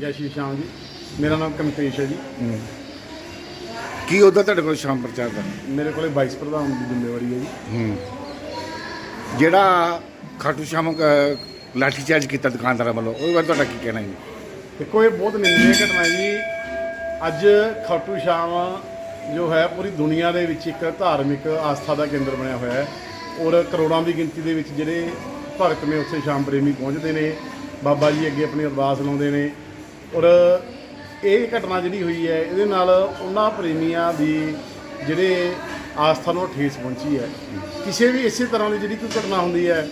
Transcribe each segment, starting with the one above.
ਜੈ ਸ਼੍ਰੀ ਸ਼ਾਮ ਜੀ। ਮੇਰਾ ਨਾਮ ਕੰਪੇਸ਼ ਹੈ ਜੀ। ਕੀ ਉਹਦਾ ਤੁਹਾਡੇ ਕੋਲ ਸ਼ਾਮ ਪ੍ਰਚਾਰ ਦਾ? ਮੇਰੇ ਕੋਲੇ ਵਾਈਸ ਪ੍ਰਧਾਨ ਦੀ ਜ਼ਿੰਮੇਵਾਰੀ ਹੈ ਜੀ। ਹੂੰ। ਜਿਹੜਾ ਖਾਟੂ ਸ਼ਾਮ ਲਾਠੀ ਚਾਰਜ ਕੀਤਾ ਦੁਕਾਨਦਾਰਾਂ ਵੱਲੋਂ ਉਹਦੇ ਬਾਰੇ ਤੁਹਾਡਾ ਕੀ ਕਹਿਣਾ ਹੈ ਦੇਖੋ ਇਹ ਬਹੁਤ ਨਿੰਦਨੀय ਘਟਨਾ ਹੈ ਜੀ। ਅੱਜ ਖਾਟੂ ਸ਼ਾਮ ਜੋ ਹੈ ਪੂਰੀ ਦੁਨੀਆ ਦੇ ਵਿੱਚ ਇੱਕ ਧਾਰਮਿਕ ਆਸਥਾ ਦਾ ਕੇਂਦਰ ਬਣਿਆ ਹੋਇਆ ਹੈ। ਔਰ ਕਰੋੜਾਂ ਦੀ ਗਿਣਤੀ ਦੇ ਵਿੱਚ ਜਿਹੜੇ ਭਗਤ ਨੇ ਉੱਥੇ ਸ਼ਾਮ ਪ੍ਰੇਮੀ ਪਹੁੰਚਦੇ ਨੇ। ਬਾਬਾ ਜੀ ਅੱਗੇ ਆਪਣੀ ਅਰਦਾਸ ਲਾਉਂਦੇ ਨੇ। ਔਰ ਇਹ ਘਟਨਾ ਜਿਹੜੀ ਹੋਈ ਹੈ, ਇਹਦੇ ਨਾਲ ਉਹਨਾਂ ਪ੍ਰੇਮੀਆਂ ਦੀ ਜਿਹੜੇ ਆਸਥਾ ਨੂੰ ਠੇਸ ਪਹੁੰਚੀ ਹੈ। ਕਿਸੇ ਵੀ ਇਸੇ ਤਰ੍ਹਾਂ ਦੀ ਜਿਹੜੀ ਕੋਈ ਘਟਨਾ ਹੁੰਦੀ ਹੈ,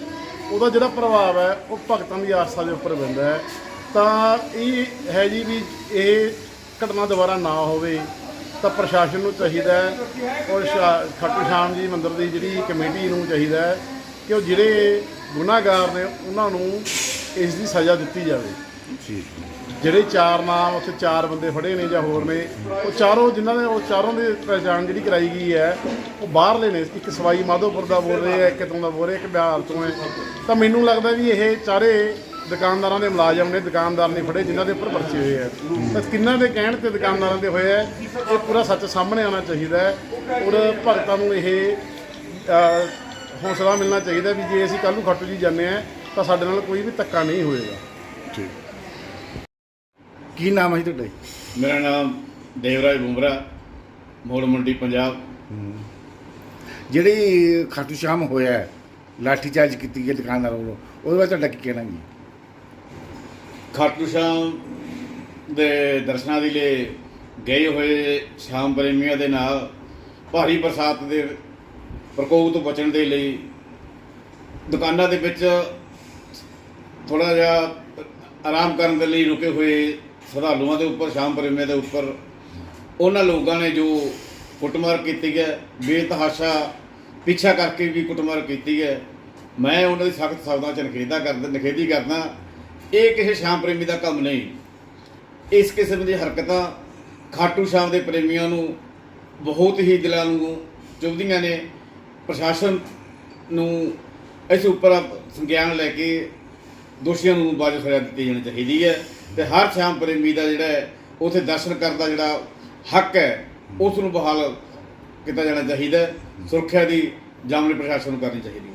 ਉਹਦਾ ਜਿਹੜਾ ਪ੍ਰਭਾਵ ਹੈ, ਉਹ ਭਗਤਾਂ ਦੀ ਆਸਥਾ ਦੇ ਉੱਪਰ ਪੈਂਦਾ ਹੈ। ਤਾਂ ਇਹ ਹੈ ਜੀ ਵੀ ਇਹ ਘਟਨਾ ਦੁਬਾਰਾ ਨਾ ਹੋਵੇ, ਤਾਂ ਪ੍ਰਸ਼ਾਸਨ ਨੂੰ ਚਾਹੀਦਾ ਹੈ ਔਰ ਸ਼ਾ- ਖਾਟੂ ਸ਼ਾਮ ਜੀ ਮੰਦਿਰ ਦੀ ਜਿਹੜੀ ਕਮੇਟੀ ਨੂੰ ਚਾਹੀਦਾ ਹੈ ਕਿ ਉਹ ਜਿਹੜੇ ਗੁਨਾਹਗਾਰ ਨੇ, ਉਹਨਾਂ ਨੂੰ ਇਸ ਦੀ ਸਜ਼ਾ ਦਿੱਤੀ ਜਾਵੇ। ਜੀ ਜਿਹੜੇ ਚਾਰ ਨਾਮ ਉੱਥੇ ਚਾਰ ਬੰਦੇ ਫੜੇ ਨੇ ਜਾਂ ਹੋਰ ਨੇ ਉਹ ਚਾਰੋਂ ਜਿਨ੍ਹਾਂ ਦੇ ਉਹ ਚਾਰੋਂ ਦੀ ਪਹਿਚਾਣ ਜਿਹੜੀ ਕਰਾਈ ਗਈ ਹੈ ਉਹ ਬਾਹਰਲੇ ਨੇ। ਇੱਕ ਸਵਾਈ ਮਾਧੋਪੁਰ ਦਾ ਬੋਲ ਰਹੇ ਆ ਇੱਕ ਤੋਂ ਦਾ ਬੋਲ ਰਹੇ ਇੱਕ ਬਿਹਾਰ ਤੋਂ ਹੈ। ਤਾਂ ਮੈਨੂੰ ਲੱਗਦਾ ਵੀ ਇਹ ਚਾਰੇ ਦੁਕਾਨਦਾਰਾਂ ਦੇ ਮੁਲਾਜ਼ਮ ਨੇ ਦੁਕਾਨਦਾਰ ਨੇ ਫੜੇ ਜਿਨ੍ਹਾਂ ਦੇ ਉੱਪਰ ਪਰਚੇ ਹੋਏ ਆ। ਤਾਂ ਕਿੰਨਾਂ ਦੇ ਕਹਿਣ ਤੇ ਦੁਕਾਨਦਾਰਾਂ ਦੇ ਹੋਏ ਆ ਇਹ ਪੂਰਾ ਸੱਚ ਸਾਹਮਣੇ ਆਉਣਾ ਚਾਹੀਦਾ ਹੈ। ਔਰ ਭਗਤਾਂ ਨੂੰ ਇਹ ਅ, ਹੌਸਲਾ ਮਿਲਣਾ ਚਾਹੀਦਾ ਵੀ ਜੇ ਅਸੀਂ ਕੱਲ੍ਹ ਨੂੰ ਖੱਟੂ ਜੀ ਜਾਂਦੇ ਆ ਤਾਂ ਸਾਡੇ ਨਾਲ ਕੋਈ ਵੀ ਧੱਕਾ ਨਹੀਂ ਹੋਏਗਾ। ਠੀਕ। ਕੀ ਨਾਮ ਹੈ ਜੀ ਤੁਹਾਡਾ ਮੇਰਾ ਨਾਮ ਦੇਵਰਾਜ ਬੁਮਰਾ ਮੋੜ ਮੰਡੀ ਪੰਜਾਬ। ਜਿਹੜੀ ਖਾਟੂ ਸ਼ਾਮ ਹੋਇਆ ਹੈ, ਲਾਠੀ ਚਾਰਜ ਕੀਤੀ ਗਈ ਦੁਕਾਨਦਾਰਾਂ ਵੱਲੋਂ ਉਹਦੇ ਬਾਰੇ ਤੁਹਾਡਾ ਕੀ ਕਹਿਣਾ ਜੀ? ਖਾਟੂ ਸ਼ਾਮ ਦੇ ਦਰਸ਼ਨਾਂ ਦੇ ਲਈ ਗਏ ਹੋਏ ਸ਼ਾਮ ਪ੍ਰੇਮੀਆਂ ਦੇ ਨਾਲ ਭਾਰੀ ਬਰਸਾਤ ਦੇ ਪ੍ਰਕੋਪ ਤੋਂ ਬਚਣ ਦੇ ਲਈ ਦੁਕਾਨਾਂ ਦੇ ਵਿੱਚ ਥੋੜਾ ਜਿਹਾ ਆਰਾਮ ਕਰਨ ਦੇ ਲਈ ਰੁਕੇ ਹੋਏ ਸ਼ਰਧਾਲੂਆਂ ਦੇ ਉੱਪਰ, ਸ਼ਾਮ ਪ੍ਰੇਮੀਆਂ ਦੇ ਉੱਪਰ, ਉਹਨਾਂ ਲੋਕਾਂ ਨੇ ਜੋ ਕੁੱਟਮਾਰ ਕੀਤੀ ਹੈ, ਬੇਤਹਾਸ਼ਾ ਪਿੱਛਾ ਕਰਕੇ ਵੀ ਕੁੱਟਮਾਰ ਕੀਤੀ ਹੈ, ਮੈਂ ਉਹਨਾਂ ਦੀ ਸਖਤ ਸ਼ਬਦਾਂ ਚ ਨਿਖੇਧਾ ਕਰਦਾ ਨਿਖੇਧੀ ਕਰਦਾ, ਇਹ ਕਿਸੇ ਸ਼ਾਮ ਪ੍ਰੇਮੀ ਦਾ ਕੰਮ ਨਹੀਂ। ਇਸ ਕਿਸਮ ਦੀ ਹਰਕਤਾਂ ਖਾਟੂ ਸ਼ਾਮ ਦੇ ਪ੍ਰੇਮੀਆਂ ਨੂੰ, ਬਹੁਤ ਹੀ ਦਿਲਾਂ ਨੂੰ ਚੁਭਦੀਆਂ ਨੇ। ਪ੍ਰਸ਼ਾਸਨ ਨੂੰ ਇਸ ਉੱਪਰ ਸੰਗਿਆਨ ਲੈ ਕੇ ਦੋਸ਼ੀਆਂ ਨੂੰ ਬਾਜ ਸਜ਼ਾ ਦਿੱਤੀ ਜਾਣੀ ਚਾਹੀਦੀ ਹੈ ਤੇ ਹਰ ਸ਼ਾਮ ਪ੍ਰੇਮੀ ਦਾ ਜਿਹੜਾ ਹੈ, ਉਥੇ ਦਰਸ਼ਨ ਕਰਨ ਦਾ ਜਿਹੜਾ ਹੱਕ ਹੈ, ਉਸ ਨੂੰ ਬਹਾਲ ਕੀਤਾ ਜਾਣਾ ਚਾਹੀਦਾ ਸੁਰੱਖਿਆ ਦੀ ਜਾਮਨੀ ਪ੍ਰਸ਼ਾਸਨ ਨੂੰ ਕਰਨੀ ਚਾਹੀਦੀ ਹੈ।